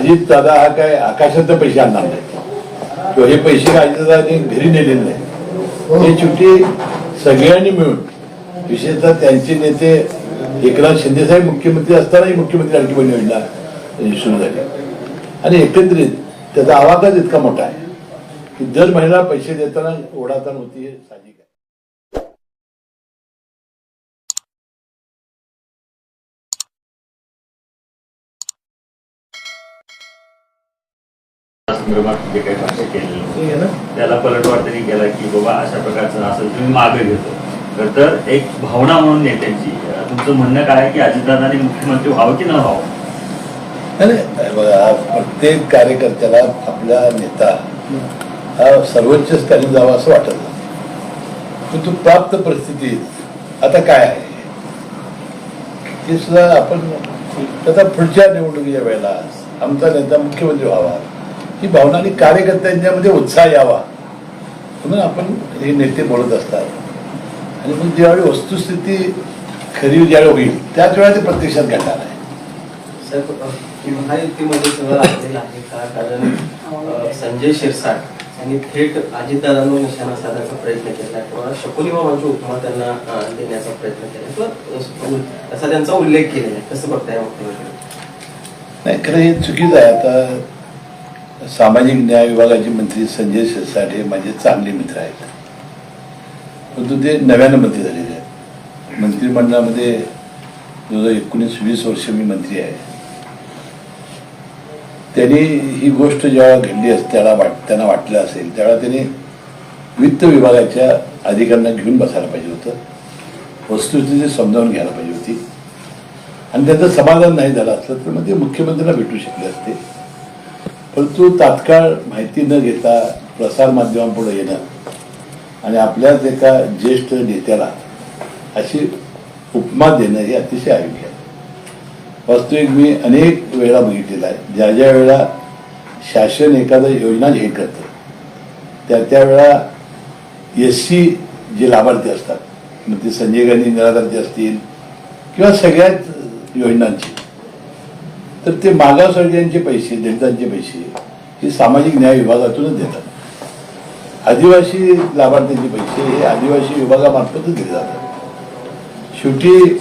अजित दादा हा काय आकाशात पैसे आणणार नाही. किंवा हे पैसे काय घरी नेलेले नाही. हे शेवटी सगळ्यांनी मिळून विशेषतः त्यांचे नेते एकनाथ शिंदे साहेब मुख्यमंत्री असतानाही मुख्यमंत्री आणखी पण योजना सुरू झाली. आणि एकंदरीत त्याचा आवाजच इतका मोठा आहे की दर महिन्याला पैसे देताना ओढाताना होती हे संदर्भात जे काही भाष्य केलेलं त्याला पलटवार केला की बाबा अशा प्रकारचं असं तुम्ही मागे घेतो. तर तर एक भावना म्हणून नेत्यांची तुमचं म्हणणं काय आहे की अजितदादांनी मुख्यमंत्री व्हावं की न व्हावं? नाही, बघा प्रत्येक कार्यकर्त्याला आपला नेता हा सर्वोच्च स्थानी जावा असं वाटत नाही. परंतु प्राप्त परिस्थितीत आता काय आहे? ते सुद्धा आपण आता पुढच्या निवडणुकीच्या वेळेला आमचा नेता मुख्यमंत्री व्हावा. ही भावना आणि कार्यकर्त्यांच्यामध्ये उत्साह यावा. म्हणून आपण हे नेते बोलत असतात. आणि मग ज्यावेळी वस्तुस्थिती खरी ज्यावेळी होईल त्याच वेळा ते प्रत्यक्षात घडणार आहे. कारण संजय शिरसाट यांनी थेट अजितदादांवर निशाणा साधायचा प्रयत्न केला किंवा शकुनी मामाची उपमा त्यांना देण्याचा प्रयत्न केला किंवा असा त्यांचा उल्लेख केलेला आहे. कसं बघताय नाही खरं हे चुकीचं आहे. आता सामाजिक न्याय विभागाचे मंत्री संजय शिरसाठे माझे चांगले मित्र आहेत. परंतु ते नव्यानं मंत्री झालेले आहेत. मंत्रिमंडळामध्ये जवळजवळ एकोणीस वीस वर्ष मी मंत्री आहे. त्यांनी ही गोष्ट जेव्हा घडली असते त्याला वाट त्यांना वाटलं असेल त्यावेळेला त्यांनी वित्त विभागाच्या अधिकाऱ्यांना घेऊन बसायला पाहिजे होतं. वस्तुस्थिती समजावून घ्यायला पाहिजे होती. आणि त्याचं समाधान नाही झालं असलं तर मग ते मुख्यमंत्र्यांना भेटू शकले असते. परंतु तात्काळ माहिती न घेता प्रसारमाध्यमांपुढे येणं आणि आपल्याच एका ज्येष्ठ नेत्याला अशी उपमा देणं हे अतिशय आयोग्य आहे. वास्तविक मी अनेक वेळा बघितलेला आहे. ज्या ज्या वेळा शासन एखादं योजना जाहीर करतं त्या त्यावेळा एस सी जे लाभार्थी असतात मग ते संजय गांधी निराधारचे असतील किंवा सगळ्याच योजनांची. तर ते मागासवर्गीयांचे पैसे दलितांचे पैसे हे सामाजिक न्याय विभागातूनच देतात. आदिवासी लाभार्थ्यांचे पैसे हे आदिवासी विभागामार्फतच दिले जातात. शेवटी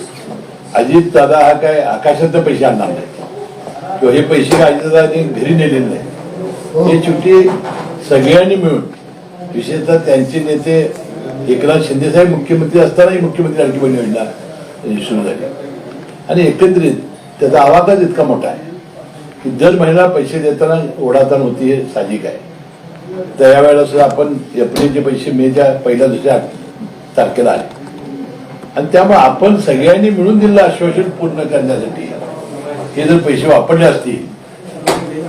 अजित दादा हा काय आकाशात पैसे आणणार नाही किंवा हे पैसे काय अजित घरी नेलेले नाही हे शेवटी सगळ्यांनी मिळून विशेषतः त्यांचे नेते एकनाथ शिंदेसाहेब मुख्यमंत्री असतानाही मुख्यमंत्री आणखी बहीण योजना सुरू झाली. आणि एकत्रित त्याचा आवाजच इतका मोठा आहे की दर महिना पैसे देताना ओढाताण होती हे साहजिक आहे. तर यावेळेला सुद्धा आपण एप्रिलचे पैसे मेच्या पहिल्या दुसऱ्या तारखेला आले. आणि त्यामुळे आपण सगळ्यांनी मिळून दिलेलं आश्वासन पूर्ण करण्यासाठी हे जर पैसे वापरले असतील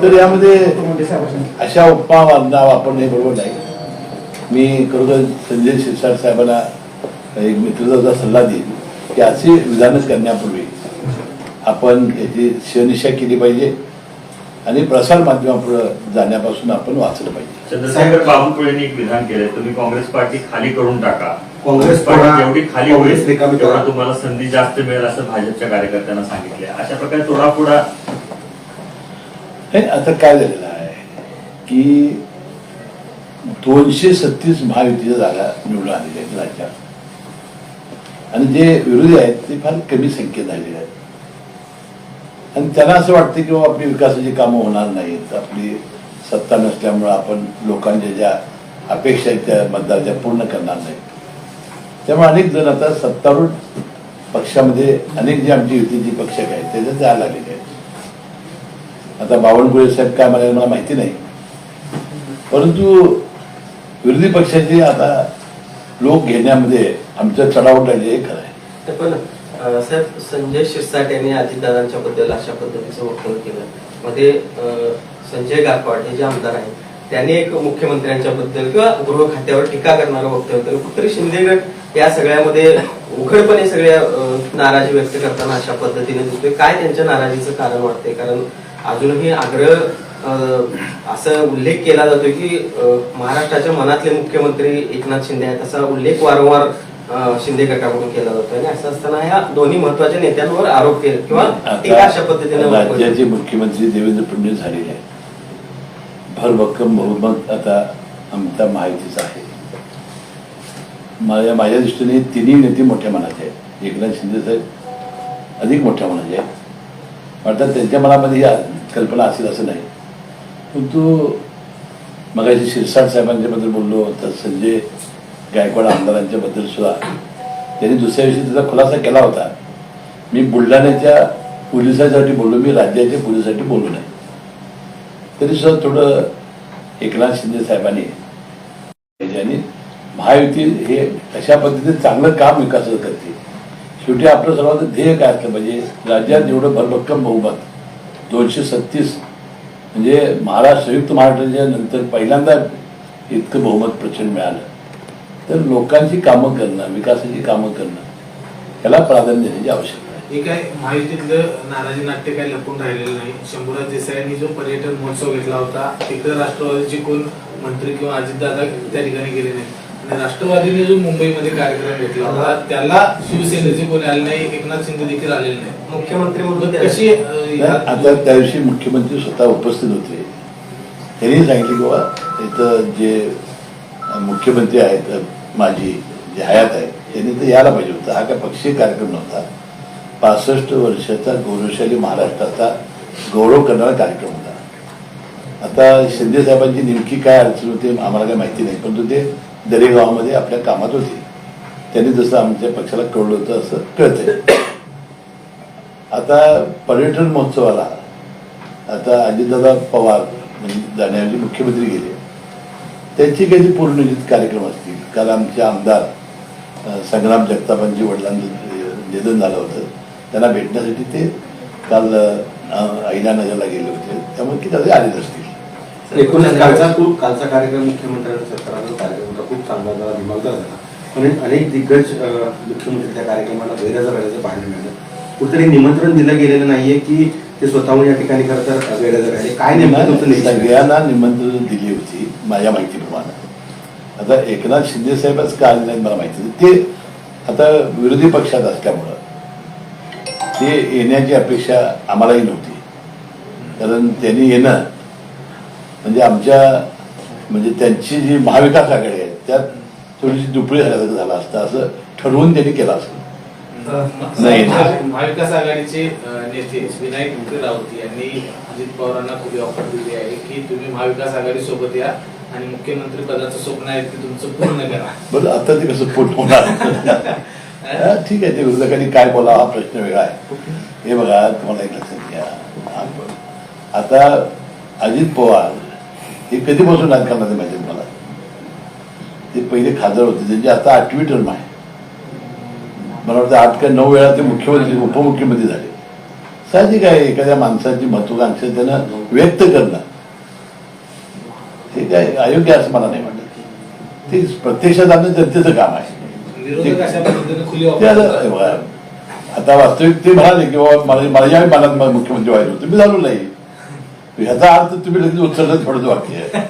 तर यामध्ये अशा उपमा वाजना वापरणे बरोबर नाही. मी खरोखर संजय शिरसाट साहेबांना एक मित्रचा सल्ला देईन की अशी विधानं करण्यापूर्वी आपण याची शनिशा केली पाहिजे आणि प्रसार माध्यमापुढे जाण्यापासून आपण वाचलं पाहिजे. चंद्रशेखर बावनकुळेंनी एक विधान केलंय तुम्ही काँग्रेस पार्टी खाली करून टाका. काँग्रेस पार्टी जेवढी खाली होईल. तेवढा तुम्हाला संधी जास्त मिळेल असं भाजपच्या कार्यकर्त्यांना सांगितले अशा प्रकारे थोडापुढा हे आता काय झालेलं आहे की दोनशे सत्तीस महायुतीच्या जागा निवडून आलेल्या आहेत राज्यात. आणि जे विरोधी आहेत ते फार कमी संख्येत झालेले आहेत. आणि त्यांना असं वाटतं की बाबा आपली विकासाची कामं होणार नाहीत. आपली सत्ता नसल्यामुळं आपण लोकांच्या ज्या अपेक्षा आहेत त्या मतदाराच्या पूर्ण करणार नाहीत. त्यामुळे अनेक जण आता सत्तारूढ पक्षामध्ये अनेक जे आमची युतीची पक्ष आहेत त्याच्यात जायला लागलेले आहेत. आता बावनकुळे साहेब काय म्हणाले मला माहिती नाही. परंतु विरोधी पक्षाचे आता लोक घेण्यामध्ये आमचं चढावट राहिले हे खरं आहे. साहेब संजय शिरसाट यांनी अजितदादांच्या बद्दल अशा पद्धतीचं वक्तव्य केलं. मध्ये संजय गायकवाड हे जे आमदार आहेत त्यांनी एक मुख्यमंत्र्यांच्या बद्दल किंवा गृह खात्यावर टीका करणारं वक्तव्य केलं. कुठतरी शिंदेगड या सगळ्यामध्ये उघडपणे सगळ्या नाराजी व्यक्त करताना अशा पद्धतीने दिसतोय. काय त्यांच्या नाराजीचं कारण वाटतंय? कारण अजूनही आग्रह असा असं उल्लेख केला जातोय की महाराष्ट्राच्या मनातले मुख्यमंत्री एकनाथ शिंदे आहेत असा उल्लेख वारंवार शिंदे गटाकडून केला जातोय आणि असं असताना ह्या दोन्ही महत्त्वाच्या नेत्यांवर आरोप केले किंवा टीका अशा पद्धतीने राज्याचे मुख्यमंत्री देवेंद्र फडणवीस झालेले आहेत. भरभक्कम बहुमत आता आमच्या माहितीचं आहे. माझ्या माझ्या दृष्टीने तिन्ही नेते मोठ्या मनाचे आहेत. एकनाथ शिंदे साहेब अधिक मोठ्या मनाचे आहेत. अर्थात त्यांच्या मनामध्ये ही कल्पना असेल असं नाही. परंतु मगाशी शिरसाट साहेबांच्याबद्दल बोललो तर संजय गायकवाड आमदारांच्या बद्दल सुद्धा. त्यांनी दुसऱ्या दिवशी त्याचा खुलासा केला होता. मी बुलढाण्याच्या पोलिसांसाठी बोललो मी राज्याच्या पोलिसांसाठी बोललो नाही. तरी सुद्धा थोडं एकनाथ शिंदे साहेबांनी आणि महायुती हे अशा पद्धतीने चांगलं काम विकासात करते. शेवटी आपलं सर्वांचं ध्येय काय असलं पाहिजे म्हणजे राज्यात एवढं भरभक्कम बहुमत दोनशे सत्तीस म्हणजे महाराष्ट्र संयुक्त महाराष्ट्राच्या नंतर पहिल्यांदा इतकं बहुमत प्रचंड मिळालं. तर लोकांची कामं करणं विकासाची कामं करणं याला प्राधान्य देण्याची आवश्यकता आहे. हे काय माहितीतलं नाराजी नाट्य काही लपून राहिलेलं नाही? शंभूराज देसाईंनी जो पर्यटन महोत्सव घेतला होता तिकडे राष्ट्रवादीचे कोण मंत्री किंवा अजितदादा त्या ठिकाणी गेले नाही आणि राष्ट्रवादीने जो मुंबईमध्ये कार्यक्रम घेतला होता त्याला शिवसेनेचे कोणी आले नाही एकनाथ शिंदे देखील आलेले नाही मुख्यमंत्री म्हणून कशी आता त्या दिवशी मुख्यमंत्री स्वतः उपस्थित होते. त्यांनी सांगितले की बाबा इथं जे मुख्यमंत्री आहेत माझी जे हयात आहे त्यांनी तर यायला पाहिजे होतं. हा काय पक्षीय कार्यक्रम नव्हता. पासष्ट वर्षाचा गौरवशाली महाराष्ट्राचा गौरव करणारा कार्यक्रम होता. आता शिंदे साहेबांची नेमकी काय अडचण होती आम्हाला काय माहिती नाही. परंतु ते दरेगावामध्ये आपल्या कामात होते. त्यांनी जसं आमच्या पक्षाला कळलं होतं असं कळतंय. आता पर्यटन महोत्सवाला आता अजितदादा पवार म्हणजे जाण्याऐवजी मुख्यमंत्री गेले. त्यांची काही पूर्णनियोजित कार्यक्रम असतील. काल आमचे आमदार संग्राम जगतापांची वडिलांचं निधन झालं होतं. त्यांना भेटण्यासाठी ते काल अहिल्यानगरला गेले होते. त्यामुळे की त्याचे आलेच असतील. एकूणच कालचा खूप कालचा कार्यक्रम मुख्यमंत्र्यांचा सत्काराचा कार्यक्रम होता. खूप चांगला झाला दिमागदार झाला. पण अनेक दिग्गज मुख्यमंत्री त्या कार्यक्रमाला गैरहजर राहिल्याचं पाहायला मिळालं. कुठेतरी निमंत्रण दिलं गेलेलं नाहीये की ते स्वतःहून या ठिकाणी गैरहजर राहिले काय नेमकं? सगळ्यांना निमंत्रण दिली होती माझ्या माहितीप्रमाणे. आता एकनाथ शिंदे साहेबच का आले नाहीत मला माहिती. ते आता विरोधी पक्षात असल्यामुळं. ते येण्याची अपेक्षा आम्हालाही नव्हती. कारण त्यांनी येणं म्हणजे आमच्या म्हणजे त्यांची जी महाविकास आघाडी आहे त्यात थोडीशी दुपळी झाल्यासारखं झालं असतं. असं ठरवून त्यांनी केलं असतं. नाही. महाविकास आघाडीचे नेते विनायक राऊत यांनी अजित पवारांना खुली ऑफर दिली आहे की तुम्ही महाविकास आघाडी सोबत या. आणि मुख्यमंत्री पदाचं स्वप्न आहे ते तुमचं पूर्ण करा. बरं आता ते कसं पोट होणार? ठीक आहे ते विरोधकांनी काय बोलावं हा प्रश्न वेगळा आहे. हे बघा तुम्हाला एक लक्षात घ्या. आता अजित पवार हे कधीपासून राजकारणात माहिती आहे मला ते पहिले खासदार होते त्यांची आता आठवी टर्म आहे. मला वाटतं आठ का नऊ वेळा ते मुख्यमंत्री उपमुख्यमंत्री झाले. साहजिक आहे एखाद्या माणसाची महत्वाकांक्षा त्यानं व्यक्त करणं. काय अयोग्य असं मला नाही वाटत ते प्रत्यक्षात आणणं जनतेचं काम आहे. ते आता- वास्तविक ते म्हणाले की बाबा मला माझ्याही मनात मला मुख्यमंत्री व्हायचं होतं. मी झालो नाही. ह्याचा अर्थ तुम्ही लगेच उचललं थोडं वाक्य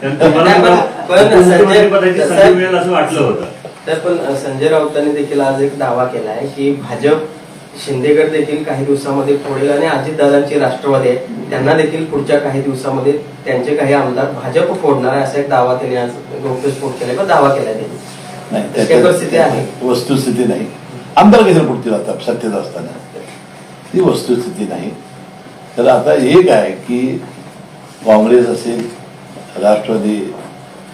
पण संजय राऊतांनी देखील आज एक दावा केला आहे की भाजप शिंदेगड देखील काही दिवसामध्ये फोडेल आणि अजितदादांची राष्ट्रवादी आहे. त्यांना देखील पुढच्या काही दिवसामध्ये त्यांचे काही आमदार भाजप फोडणार आहे असा एक दावा त्यांनी आज गौप्यस्फोट केलाय पण दावा केलाय त्यांनी. परिस्थिती आहे. वस्तुस्थिती नाही. आमदार कशाला पुढतील आता? सत्तेत असताना. ती वस्तुस्थिती नाही. तर आता एक आहे की काँग्रेस असेल राष्ट्रवादी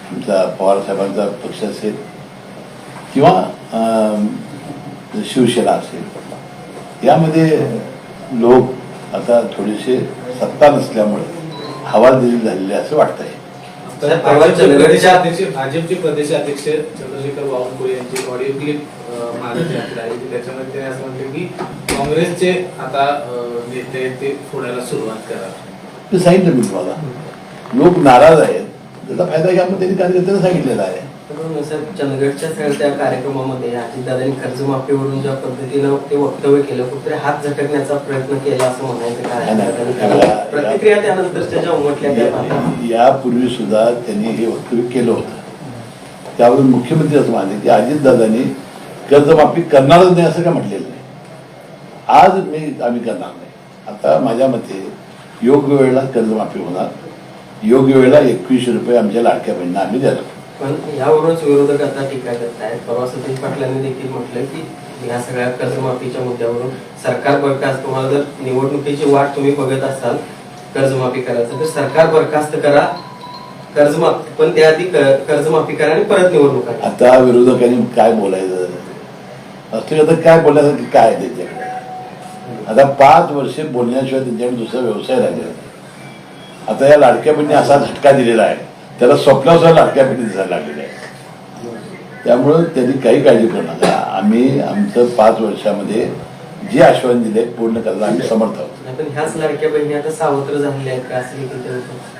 तुमचा पवार साहेबांचा पक्ष असेल किंवा शिवसेना असेल यामध्ये लोक आता थोडेसे सत्ता नसल्यामुळे हवा दिली झालेली आहे असं वाटतंय. तर साहेब, परवा भाजपचे प्रदेशाध्यक्ष चंद्रशेखर बावनकुळे यांची ऑडिओ क्लिप महाराज यात्रा आहे त्याच्यामध्ये ते असं म्हणते की काँग्रेसचे आता नेते आहेत ते फोडायला सुरुवात करा ते सांगितलं मी तुम्हाला. लोक नाराज आहेत. त्याचा फायदा घ्या म्हणून त्यांनी कार्यकर्त्यांना सांगितलेला आहे. चंदगडच्या सगळ्या त्या कार्यक्रमामध्ये अजितदादांनी कर्जमाफीवरून ज्या पद्धतीनं ते वक्तव्य केलं कुठेतरी हात झटकण्याचा प्रयत्न केला असं म्हणायचं काय. प्रतिक्रिया त्यानंतरच्या ज्या उमटल्या. यापूर्वी सुद्धा त्यांनी हे वक्तव्य केलं होतं. त्यावरून मुख्यमंत्री असं म्हणाले की अजितदादांनी कर्जमाफी करणारच नाही असं काय म्हटलेलं नाही. आज मी आम्ही करणार नाही. आता माझ्या मते योग्य वेळेला कर्जमाफी होणार. योग्य वेळेला एकवीसशे रुपये आमच्या लाडक्या बहिणींना आम्ही देणार पण यावरूनच विरोधक आता टीका करत आहेत. परवा सतीश पाटलांनी देखील म्हटलं की या सगळ्या कर्जमाफीच्या मुद्द्यावरून सरकार बरखास्त तुम्हाला जर निवडणुकीची वाट तुम्ही बघत असाल कर्जमाफी करायचं तर सरकार बरखास्त करा कर्जमाफी पण त्याआधी क- कर्जमाफी करा आणि परत निवडणूक आता विरोधकांनी काय बोलायचं? असं काय बोलायचं काय आहे आता पाच वर्षे बोलण्याशिवाय त्यांच्याकडे दुसरा व्यवसाय राहिलेला आता या लाडक्या बहिणी असा झटका दिलेला आहे. त्याला स्वप्नासुद्धा लाडक्या बहिणी दिसायला लागलेल्या आहे. त्यामुळं त्यांनी काही काळजी करू नका. आम्ही आमचं पाच वर्षामध्ये जे आश्वासन दिले पूर्ण करायला आम्ही समर्थ आहोत.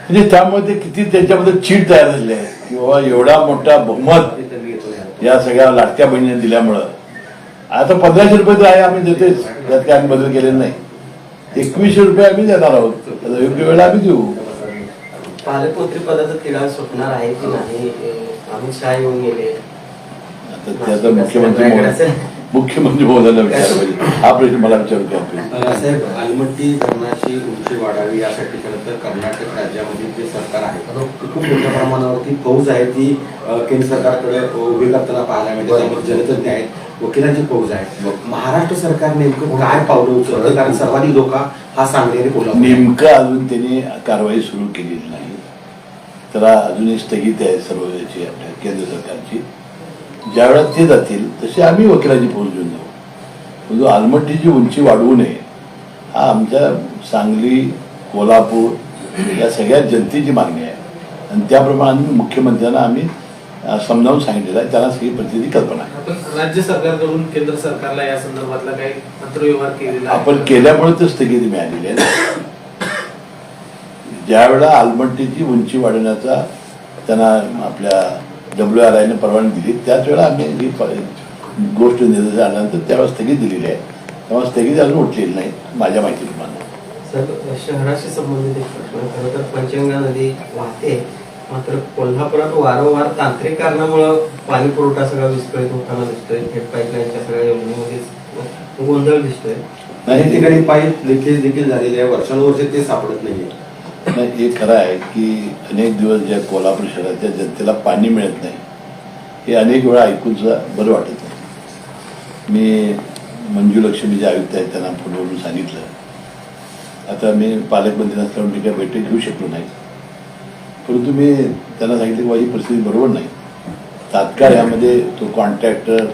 म्हणजे त्यामुळे ते किती त्यांच्यामध्ये चीड तयार झाली आहे. की बाबा एवढा मोठा बहुमत या सगळ्या लाडक्या बहिणीने दिल्यामुळं. आता पंधराशे रुपये तर आहे आम्ही देतोच त्यात काय आम्ही बदल केलेला नाही. एकवीसशे रुपये आम्ही देणार आहोत. योग्य वेळा आम्ही देऊ. पालकमंत्री पदाचा तिढा सुटणार आहे की नाही हे अमित शहा येऊन गेले. आता त्याचा मुख्यमंत्री मुख्यमंत्री महोदयाला विचार पाहिजे हा प्रश्न मला विचारू द्या तुम्ही. अ, साहेब आलमट्टी धरणाची उंची वाढावी यासाठी खरं तर कर्नाटक राज्यामध्ये जे सरकार आहे ते खूप मोठ्या प्रमाणावरती फौज आहे ती केंद्र सरकारकडे उभी करताना पाहायला मिळते. जनतज्ञ आहेत वकिलांची फौज आहे. महाराष्ट्र सरकार नेमकं काय पावलं उचलतं कारण सर्वाधिक धोका हा सांगली आणि कोल्हापूर आहे. नेमकं अजून त्यांनी कारवाई सुरू केलेली नाही. त्याला अजूनही स्थगित आहे सर्व याची आपल्या केंद्र सरकारची. ज्यावेळेला ते जातील तशी आम्ही वकिलाची फौज घेऊन जाऊ. परंतु आलमट्टीची उंची वाढवू नये हा आमच्या सांगली कोल्हापूर या सगळ्या जनतेची मागणी आहे. आणि त्याप्रमाणे मुख्यमंत्र्यांना आम्ही समजावून सांगितलेलं आहे. त्यांना सगळी परिस्थिती कल्पना आहे. राज्य सरकारकडून केंद्र सरकारला या संदर्भातला काही पत्रव्यवहार केलेला आपण केल्यामुळे तर स्थगिती मिळालेली आहे ना. ज्यावेळेला आलमट्टीची उंची वाढवण्याचा त्यांना आपल्या डब्ल्यू आर आयने परवानगी दिली त्याच वेळेला आम्ही ही प- गोष्ट निर्देश आल्यानंतर त्यावेळेस स्थगित दिलेली आहे. तेव्हा स्थगिती अजून उठलेली नाही माझ्या माहितीप्रमाणे. सर शहराशी संबंधित एक प्रश्न खरं तर पंचगंगा नदी वाहते मात्र कोल्हापुरात वारंवार तांत्रिक कारणामुळं पाणी पुरवठा सगळा विस्कळीत होताना दिसतोय. थेट पाईपलाईनच्या सगळ्या योजनेमध्ये गोंधळ दिसतोय. काही ठिकाणी पाईप लिकेज देखील झालेले आहे. वर्षानुवर्षे ते सापडत नाहीये. नाही हे खरं आहे की अनेक दिवस ज्या कोल्हापूर शहराच्या जनतेला पाणी मिळत नाही हे अनेक वेळा ऐकून सुद्धा बरं वाटत नाही. मी मंजूलक्ष्मी जे आयुक्त आहेत त्यांना फोनवरून सांगितलं. आता मी पालकमंत्री नसल्यामुळे मी काही बैठक घेऊ शकलो नाही. परंतु मी त्यांना सांगितलं की माझी परिस्थिती बरोबर नाही. तात्काळ यामध्ये तो कॉन्ट्रॅक्टर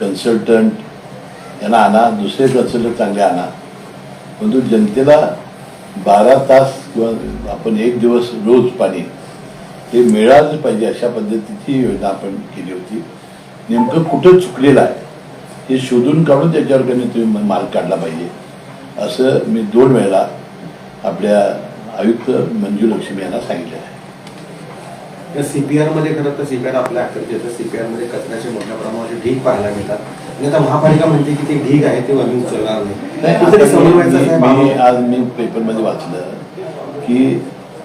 कन्सल्टंट यांना आणा दुसरे कन्सल्टंट चांगले आणा. परंतु जनतेला बारा तास किंवा आपण एक दिवस रोज पाणी ते मिळालं पाहिजे अशा पद्धतीची योजना आपण केली होती. नेमकं कुठं चुकलेलं आहे हे शोधून काढून त्याच्यावर कमी तुम्ही मार्ग काढला पाहिजे. असं मी दोन वेळेला आपल्या आयुक्त मंजू लक्ष्मी यांना सांगितलं आहे. या सीपीआरमध्ये खरं तर सीपीआर आपल्या अखेरचे येतं सीपीआरमध्ये कचऱ्याचे मोठ्या प्रमाणावर ढीग पाहायला मिळतात. आणि आता महापालिका म्हणते की ते ढीग आहे ते आम्ही उचलणार नाही. आज मी पेपरमध्ये वाचलं की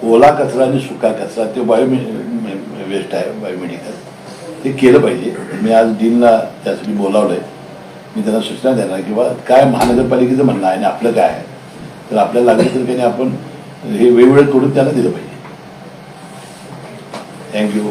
ओला कचरा आणि सुका कचरा ते बायो वेस्ट आहे बायोमेडिकल ते केलं पाहिजे. मी आज डीनला त्यासाठी बोलावलंय. मी त्यांना सूचना देणार की बा काय महानगरपालिकेचं म्हणणं आहे आणि आपलं काय आहे? तर आपल्याला लागलं तर काही आपण हे वेगवेगळं करून त्यांना दिलं पाहिजे. Thank you.